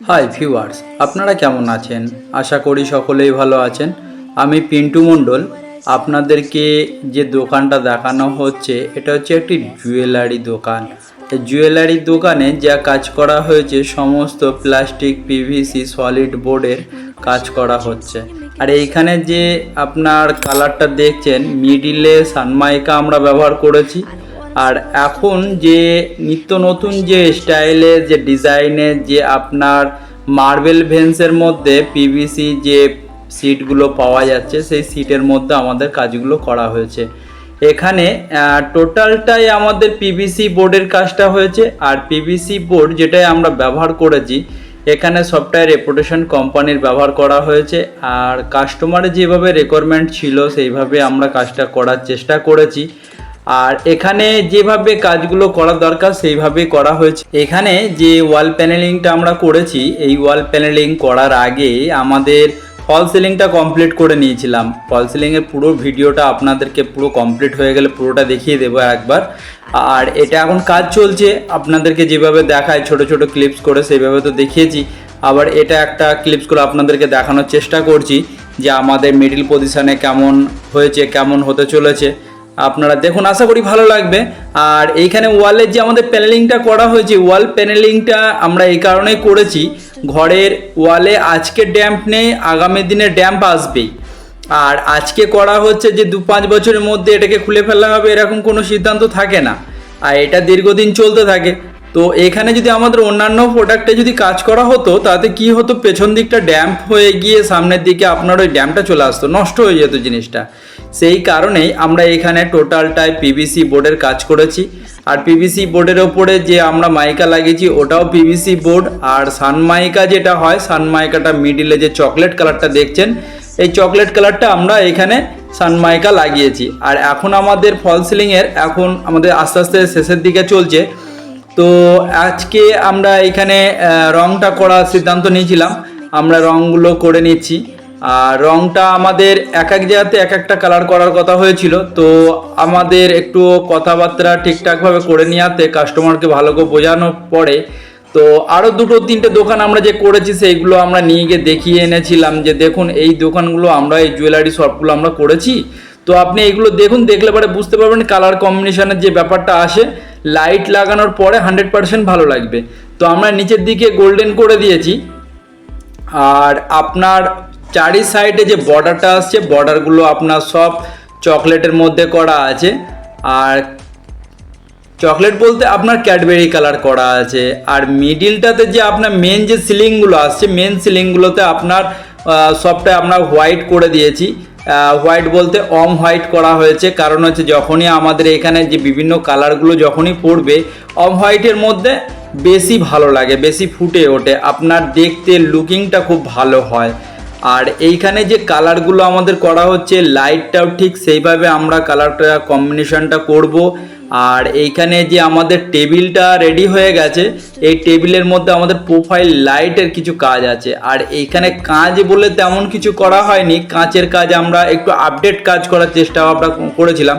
Hi viewers আপনারা কেমন আছেন? আশা করি সকলেই ভালো আছেন। আমি পিন্টু মণ্ডল। আপনাদেরকে যে দোকানটা দেখানো হচ্ছে, এটা হচ্ছে একটি জুয়েলারি দোকান। জুয়েলারি দোকানে যা কাজ করা হয়েছে, সমস্ত প্লাস্টিক পিভিসি সলিড বোর্ডের কাজ করা হচ্ছে। আর এইখানে যে আপনার কালারটা দেখছেন মিডিলে সানমাইকা আমরা ব্যবহার করেছি। আর এখন যে নিত্য নতুন যে স্টাইলের যে ডিজাইনের যে আপনার মার্বেল ভেন্সের মধ্যে পিভিসি যে সিটগুলো পাওয়া যাচ্ছে, সেই সিটের মধ্যে আমাদের কাজগুলো করা হয়েছে। এখানে টোটালটাই আমাদের পিভিসি বোর্ডের কাজটা হয়েছে। আর পিভিসি বোর্ড যেটাই আমরা ব্যবহার করেছি, এখানে সফটওয়্যার রেপুটেশন কোম্পানির ব্যবহার করা হয়েছে। আর কাস্টমারের যেভাবে রিকোয়ারমেন্ট ছিল, সেইভাবে আমরা কাজটা করার চেষ্টা করেছি। আর এখানে যেভাবে কাজগুলো করা দরকার সেইভাবে করা হয়েছে। এখানে যে ওয়াল প্যানেলিংটা আমরা করেছি, এই ওয়াল প্যানেলিং করার আগে আমাদের ফল সিলিংটা কমপ্লিট করে নিয়েছিলাম। ফল সিলিংয়ের পুরো ভিডিওটা আপনাদেরকে পুরো কমপ্লিট হয়ে গেলে পুরোটা দেখিয়ে দেবো একবার। আর এটা এখন কাজ চলছে, আপনাদেরকে যেভাবে দেখায়, ছোট ছোট ক্লিপস করে সেইভাবে তো দেখিয়েছি। আবার এটা একটা ক্লিপস করে আপনাদেরকে দেখানোর চেষ্টা করছি যে আমাদের মিডিল পজিশানে কেমন হয়েছে, কেমন হতে চলেছে। আপনারা দেখুন, আশা করি ভালো লাগবে। আর এইখানে ওয়ালের যে আমাদের প্যানেলিংটা করা হয়েছে, ওয়াল প্যানেলিংটা আমরা এই কারণেই করেছি। ঘরের ওয়ালে আজকে ড্যাম্প নেই, আগামী দিনে ড্যাম্প আসবেই। আর আজকে করা হচ্ছে যে দু পাঁচ বছরের মধ্যে এটাকে খুলে ফেলা হবে, এরকম কোনো সিদ্ধান্ত থাকে না। আর এটা দীর্ঘদিন চলতে থাকে। তো এখানে যদি আমাদের অন্যান্য প্রোডাক্টে যদি কাজ করা হতো, তাতে কি হতো? পেছন দিকটা ড্যাম্প হয়ে গিয়ে সামনের দিকে আপনার ওই ড্যাম্পটা চলে আসতো, নষ্ট হয়ে যেত জিনিসটা। সেই কারণেই আমরা এখানে টোটালটাই পিভিসি বোর্ডের কাজ করেছি। আর পিভিসি বোর্ডের ওপরে যে আমরা মাইকা লাগিয়েছি, ওটাও পিভিসি বোর্ড আর সানমাইকা যেটা হয় সানমাইকাটা মিডিলে যে চকলেট কালারটা দেখছেন, এই চকলেট কালারটা আমরা এখানে সানমাইকা লাগিয়েছি। আর এখন আমাদের ফল সিলিংয়ের এখন আমাদের আস্তে আস্তে শেষের দিকে চলছে। তো আজকে আমরা এখানে রংটা করার সিদ্ধান্ত নিয়েছিলাম। আমরা রংগুলো করে নিচ্ছি। আর রংটা আমাদের এক এক জায়গাতে এক একটা কালার করার কথা হয়েছিল। তো আমাদের একটু কথাবার্তা ঠিকঠাকভাবে করে নেওয়াতে কাস্টমারকে ভালো করে বোঝানোর পরে তো আরও দুটো তিনটে দোকান আমরা যে করেছি, সেইগুলো আমরা নিয়ে গিয়ে দেখিয়ে এনেছিলাম যে দেখুন, এই দোকানগুলো আমরা, এই জুয়েলারি শপগুলো আমরা করেছি। তো আপনি এগুলো দেখুন, দেখলে পরে বুঝতে পারবেন কালার কম্বিনেশনের যে ব্যাপারটা আসে। লাইট লাগানোর পরে হান্ড্রেড পার্সেন্ট ভালো লাগবে। তো আমরা নিচের দিকে গোল্ডেন করে দিয়েছি। আর আপনার চারি সাইডে যে বর্ডারটা আসছে, বর্ডারগুলো আপনার সব চকলেটের মধ্যে করা আছে। আর চকলেট বলতে আপনার ক্যাডবেরি কালার করা আছে। আর মিডিলটাতে যে আপনার মেন যে সিলিংগুলো আসছে মেন সিলিংগুলোতে আপনার সবটাই আপনার হোয়াইট করে দিয়েছি। হোয়াইট বলতে অম হোয়াইট করা হয়েছে। কারণ হচ্ছে যখনই আমাদের এখানে যে বিভিন্ন কালারগুলো যখনই পড়বে, অম হোয়াইটের মধ্যে বেশি ভালো লাগে, বেশি ফুটে ওঠে। আপনার দেখতে লুকিংটা খুব ভালো হয়। আর এইখানে যে কালারগুলো আমাদের করা হচ্ছে লাইটটাও ঠিক সেইভাবে আমরা কালারটা কম্বিনেশনটা করব। আর এইখানে যে আমাদের টেবিলটা রেডি হয়ে গেছে, এই টেবিলের মধ্যে আমাদের প্রোফাইল লাইটের কিছু কাজ আছে। আর এইখানে কাজ বলে তেমন কিছু করা হয়নি, কাঁচের কাজ আমরা একটু আপডেট কাজ করার চেষ্টা আমরা করেছিলাম।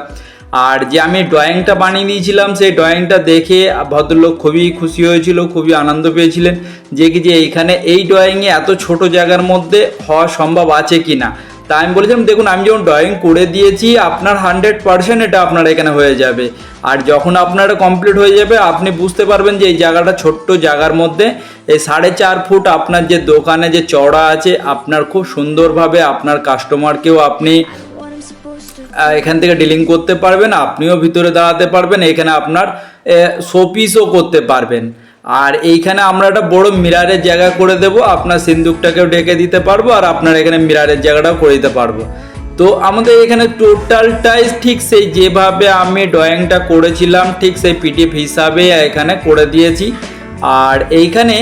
আর যে আমি ড্রয়িংটা বানিয়ে দিয়েছিলাম সেই ড্রয়িংটা দেখে ভদ্রলোক খুবই খুশি হয়েছিল, খুবই আনন্দ পেয়েছিলেন যে কি যে এইখানে এই ড্রয়িংয়ে এত ছোট জায়গার মধ্যে হওয়া সম্ভব আছে কি না তা আমি বলেছিলাম, দেখুন, আমি যখন ড্রয়িং করে দিয়েছি, আপনার হান্ড্রেড পার্সেন্ট এটা আপনার এখানে হয়ে যাবে। আর যখন আপনার কমপ্লিট হয়ে যাবে, আপনি বুঝতে পারবেন যে এই জায়গাটা ছোট্ট জায়গার মধ্যে, এই সাড়ে চার ফুট আপনার যে দোকানে যে চড়া আছে, আপনার খুব সুন্দরভাবে আপনার কাস্টমারকেও আপনি এখান থেকে ডিলিং করতে পারবেন, আপনিও ভিতরে দাঁড়াতে পারবেন, এখানে আপনার শোপিসও করতে পারবেন। আর এইখানে আমরা একটা বড় মিরারের জায়গা করে দেব, আপনার সিন্দুকটাকেও ডেকে দিতে পারব, আর আপনার এখানে মিরারের জায়গাটাও করে দিতে পারব। তো আমাদের এখানে টোটালটাই ঠিক সেই যেভাবে আমি ড্রয়িংটা করেছিলাম, ঠিক সেই পিডিএফ হিসাবে এখানে করে দিয়েছি। আর এইখানে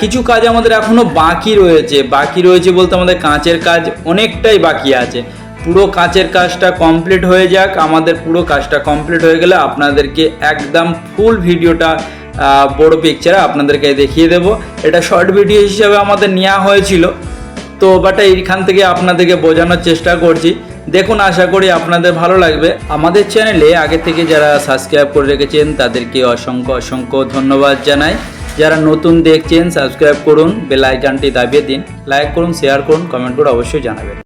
কিছু কাজ আমাদের এখনও বাকি রয়েছে। বাকি রয়েছে বলতে আমাদের কাঁচের কাজ অনেকটাই বাকি আছে। পুরো কাঁচের কাজটা কমপ্লিট হয়ে যাক। আমাদের পুরো কাজটা কমপ্লিট হয়ে গেলে আপনাদেরকে একদম ফুল ভিডিওটা বড় পিকচারে আপনাদেরকে দেখিয়ে দেব। এটা শর্ট ভিডিও হিসাবে আমাদের নেওয়া হয়েছিল। তো বাট এইখান থেকে আপনাদেরকে বোঝানোর চেষ্টা করছি। দেখুন, আশা করি আপনাদের ভালো লাগবে। আমাদের চ্যানেলে আগে থেকে যারা সাবস্ক্রাইব করে রেখেছেন, তাদেরকে অসংখ্য অসংখ্য ধন্যবাদ জানাই। যারা নতুন দেখছেন সাবস্ক্রাইব করুন বেল আইকনটি দাবিয়ে দিন। লাইক করুন শেয়ার করুন কমেন্ট করে অবশ্যই জানাবেন।